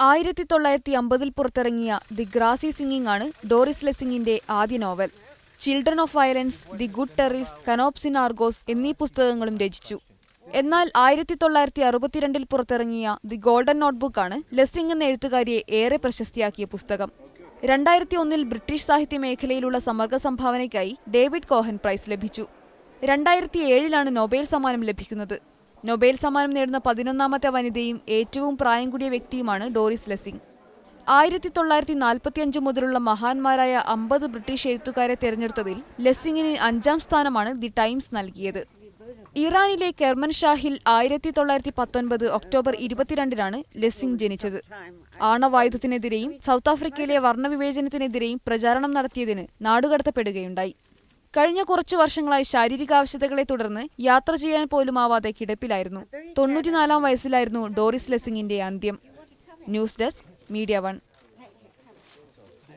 ആയിരത്തി തൊള്ളായിരത്തി അമ്പതിൽ പുറത്തിറങ്ങിയ ദി ഗ്രാസി സിംഗിംഗ് ആണ് ഡോറിസ് ലെസിംഗിന്റെ ആദ്യ novel. Children of violence the good terrorist Canopus in Argos എന്നീ പുസ്തകങ്ങളും രചിച്ചു. എന്നാൽ ആയിരത്തി തൊള്ളായിരത്തി അറുപത്തിരണ്ടിൽ പുറത്തിറങ്ങിയ ദി ഗോൾഡൻ നോട്ട്ബുക്കാണ് ലെസിംഗ് എന്ന എഴുത്തുകാരിയെ ഏറെ പ്രശസ്തിയാക്കിയ പുസ്തകം. രണ്ടായിരത്തി ഒന്നിൽ ബ്രിട്ടീഷ് സാഹിത്യ മേഖലയിലുള്ള സമഗ്ര സംഭാവനയ്ക്കായി ഡേവിഡ് കോഹൻ പ്രൈസ് ലഭിച്ചു. രണ്ടായിരത്തി ഏഴിലാണ് നൊബേൽ സമ്മാനം ലഭിക്കുന്നത്. നൊബേൽ സമ്മാനം നേടുന്ന പതിനൊന്നാമത്തെ വനിതയും ഏറ്റവും പ്രായം കൂടിയ വ്യക്തിയുമാണ് ഡോറിസ് ലെസിംഗ്. ആയിരത്തി തൊള്ളായിരത്തി നാൽപ്പത്തിയഞ്ച് മുതലുള്ള മഹാന്മാരായ അമ്പത് ബ്രിട്ടീഷ് എഴുത്തുകാരെ തെരഞ്ഞെടുത്തതിൽ ലെസ്സിങ്ങിന് അഞ്ചാം സ്ഥാനമാണ് ദി ടൈംസ് നൽകിയത്. ഇറാനിലെ കെർമൻ ഷാഹിൽ ആയിരത്തി തൊള്ളായിരത്തി പത്തൊൻപത് ഒക്ടോബർ ഇരുപത്തിരണ്ടിനാണ് ലെസ്സിംഗ് ജനിച്ചത്. ആണവായുധത്തിനെതിരെയും സൗത്ത് ആഫ്രിക്കയിലെ വർണവിവേചനത്തിനെതിരെയും പ്രചാരണം നടത്തിയതിന് നാടുകടത്തപ്പെടുകയുണ്ടായി. കഴിഞ്ഞ കുറച്ചു വർഷങ്ങളായി ശാരീരിക ആവശ്യതകളെ തുടർന്ന് യാത്ര ചെയ്യാൻ പോലും പോലുമാവാതെ കിടപ്പിലായിരുന്നു. തൊണ്ണൂറ്റിനാലാം വയസ്സിലായിരുന്നു ഡോറിസ് ലെസിംഗിന്റെ അന്ത്യം. News desk media one.